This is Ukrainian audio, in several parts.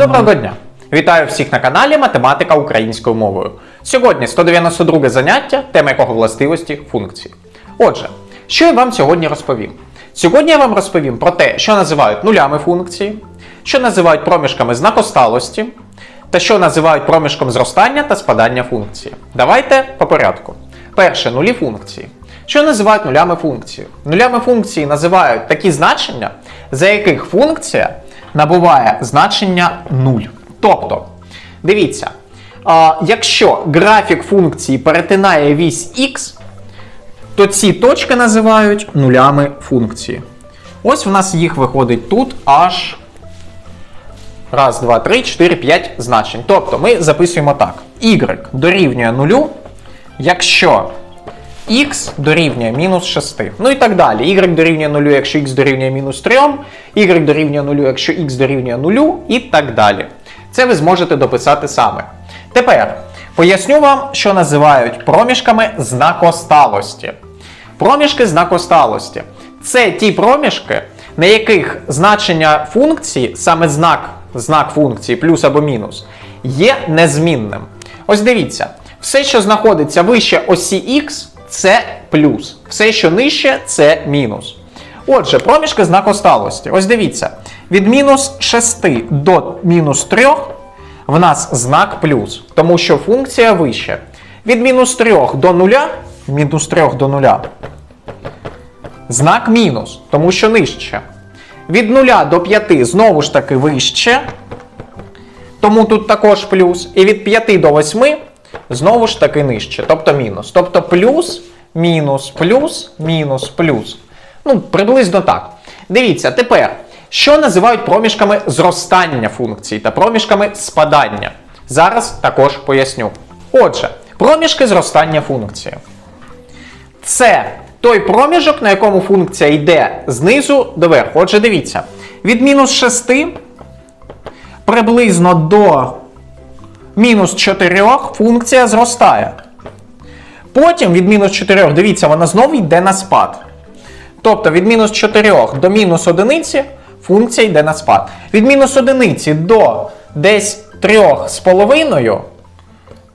Доброго дня! Вітаю всіх на каналі Математика українською мовою. Сьогодні 192 заняття, тема якого властивості функції. Отже, що я вам сьогодні розповім? Сьогодні я вам розповім про те, що називають нулями функції, що називають проміжками знакосталості, та що називають проміжком зростання та спадання функції. Давайте по порядку. Перше нулі функції. Що називають нулями функції? Нулями функції називають такі значення, за яких функція набуває значення 0. Тобто, дивіться, якщо графік функції перетинає вісь x, то ці точки називають нулями функції. Ось в нас їх виходить тут аж раз, два, три, 4, 5 значень. Тобто ми записуємо так: y дорівнює нулю, якщо x дорівнює мінус 6. Ну і так далі. y дорівнює 0, якщо x дорівнює мінус 3, y дорівнює 0, якщо x дорівнює 0 і так далі. Це ви зможете дописати саме. Тепер поясню вам, що називають проміжками знакосталості. Проміжки знакосталості це ті проміжки, на яких значення функції, саме знак, знак функції плюс або мінус, є незмінним. Ось дивіться, все, що знаходиться вище осі х, це плюс. Все, що нижче, це мінус. Отже, проміжки знакосталості. Ось дивіться, від мінус 6 до мінус 3 в нас знак плюс, тому що функція вище. Від мінус 3 до 0, мінус 3 до 0, знак мінус, тому що нижче. Від 0 до 5 знову ж таки вище, тому тут також плюс. І від 5 до 8 знову ж таки нижче, тобто мінус. Тобто плюс, мінус, плюс, мінус, плюс. Ну, приблизно так. Дивіться, тепер, що називають проміжками зростання функції та проміжками спадання. Зараз також поясню. Отже, проміжки зростання функції. Це той проміжок, на якому функція йде знизу до верху. Отже, дивіться, від мінус 6 приблизно до мінус 4 функція зростає. Потім від мінус 4, дивіться, вона знову йде на спад. Тобто від мінус 4 до мінус 1 функція йде на спад. Від мінус 1 до десь 3,5,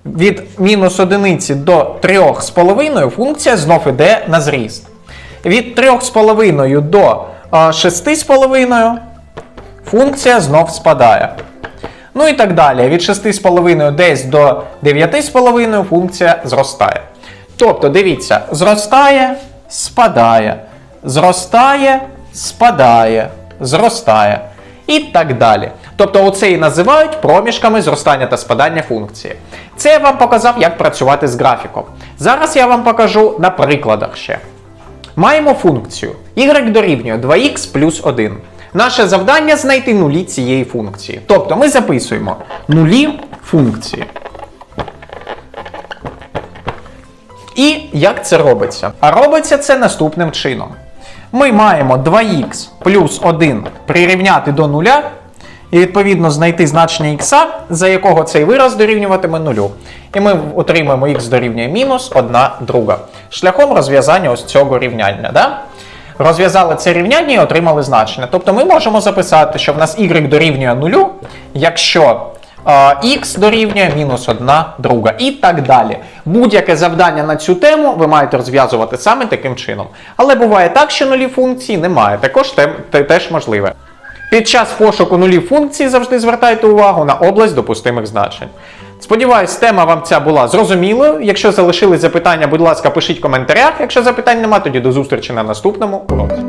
від мінус 1 до 3,5 функція знов йде на зріст. Від 3,5 до 6,5 функція знов спадає. Ну і так далі. Від 6,5 десь до 9,5 функція зростає. Тобто, дивіться, зростає, спадає, зростає, спадає, зростає. І так далі. Тобто, оце і називають проміжками зростання та спадання функції. Це я вам показав, як працювати з графіком. Зараз я вам покажу на прикладах ще. Маємо функцію y дорівнює 2х плюс 1. Наше завдання знайти нулі цієї функції. Тобто ми записуємо нулі функції. І як це робиться? А робиться це наступним чином. Ми маємо 2х плюс 1 прирівняти до нуля, і відповідно знайти значення х, за якого цей вираз дорівнюватиме нулю. І ми отримаємо х дорівнює мінус 1 друга. Шляхом розв'язання ось цього рівняння. Да? Розв'язали це рівняння і отримали значення. Тобто ми можемо записати, що в нас y дорівнює нулю, якщо х дорівнює мінус 1 друга і так далі. Будь-яке завдання на цю тему ви маєте розв'язувати саме таким чином. Але буває так, що нулі функції немає. Також те, те, теж можливе. Під час пошуку нулів функцій завжди звертайте увагу на область допустимих значень. Сподіваюсь, тема вам ця була зрозумілою. Якщо залишились запитання, будь ласка, пишіть в коментарях. Якщо запитань нема, тоді до зустрічі на наступному уроці.